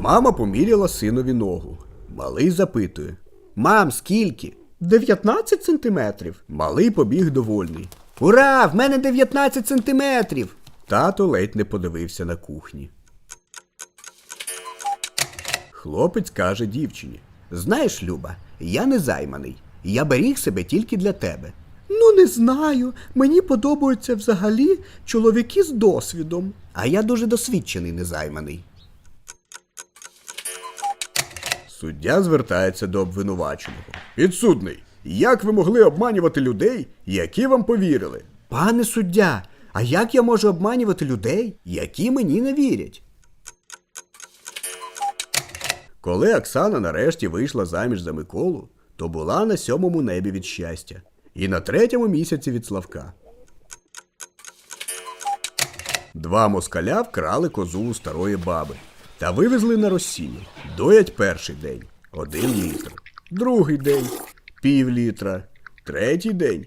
Мама поміряла синові ногу. Малий запитує: Мам, скільки? 19 сантиметрів. Малий побіг довольний. Ура! В мене 19 сантиметрів. Тато ледь не подивився на кухні. Хлопець каже дівчині: Знаєш, Люба, я не займаний. Я беріг себе тільки для тебе. Ну, не знаю. Мені подобаються взагалі чоловіки з досвідом. А я дуже досвідчений незайманий. Суддя звертається до обвинуваченого. Підсудний, як ви могли обманювати людей, які вам повірили? Пане суддя, а як я можу обманювати людей, які мені не вірять? Коли Оксана нарешті вийшла заміж за Миколу, то була на сьомому небі від щастя і на третьому місяці від Славка. Два москаля вкрали козу у старої баби та вивезли на розсіння. Доять перший день один літр, другий день пів літра, третій день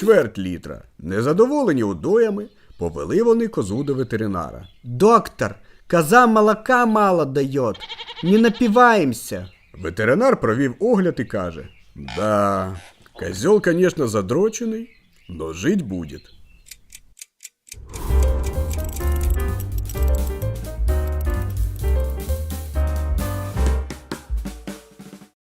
чверть літра. Незадоволені удоями, повели вони козу до ветеринара. Доктор, коза молока мало дає, не напиваємося. Ветеринар провів огляд і каже: Да, козел, конечно, задрочений, но жить будет.